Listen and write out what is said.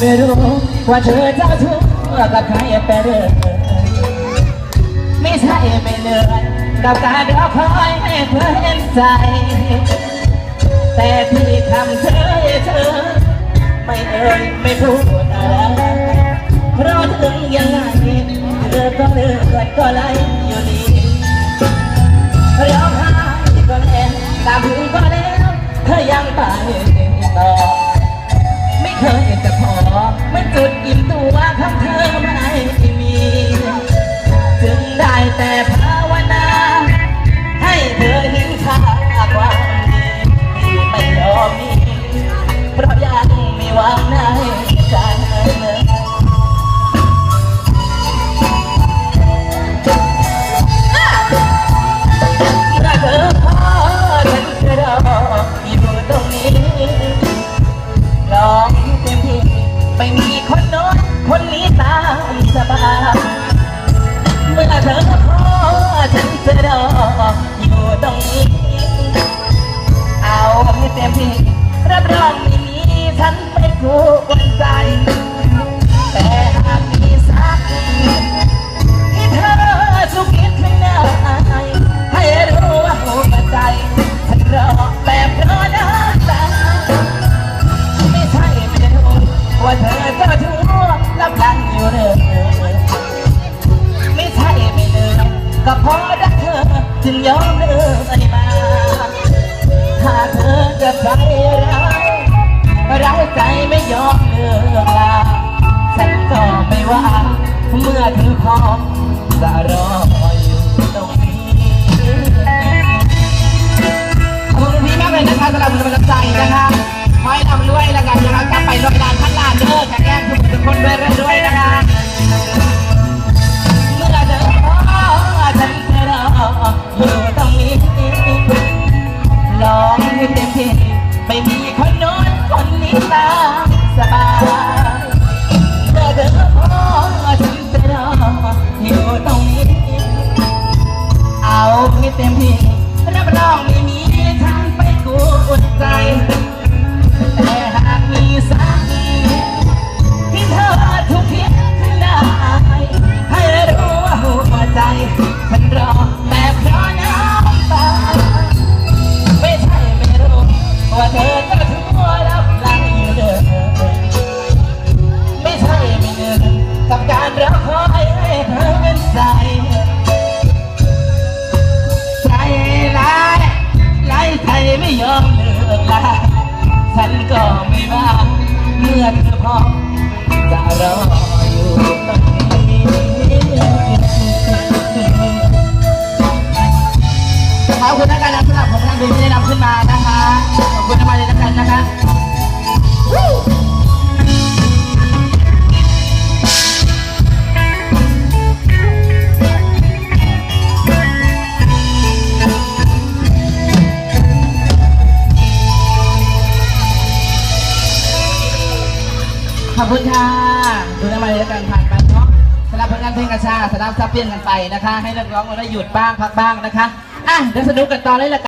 ไม่รู้ ว่าเธอจะทุกข์กับใครไปเรื่อยไม่ใช่ไม่เหนื่อยกับการรอคอยให้เพื่อเห็นใจ แต่ที่ทำเธอเธอ ไม่เอ่ยไม่พูดอะไรเพราะถึงยังไงเธอก็เลือกก็ไล่ นองคนนี้ตามสบายเมื่อเธอพอฉันจะรออยู่ตรงนี้ ไม่ยอมเลิกลาฉันก็ไม่ว่าเมื่อเธอพร้อมจะรอ อบคุณค่ะดูน้ำมันแกันผ่านไปเนาะสำหรับผลงานเพลงกระชาสำหรับซับเปลี่ยนกันไปนะคะ ให้นักร้องเราได้หยุดบ้างพักบ้างนะคะ อะเดี๋ยวสนุกกันต่อเลยละกัน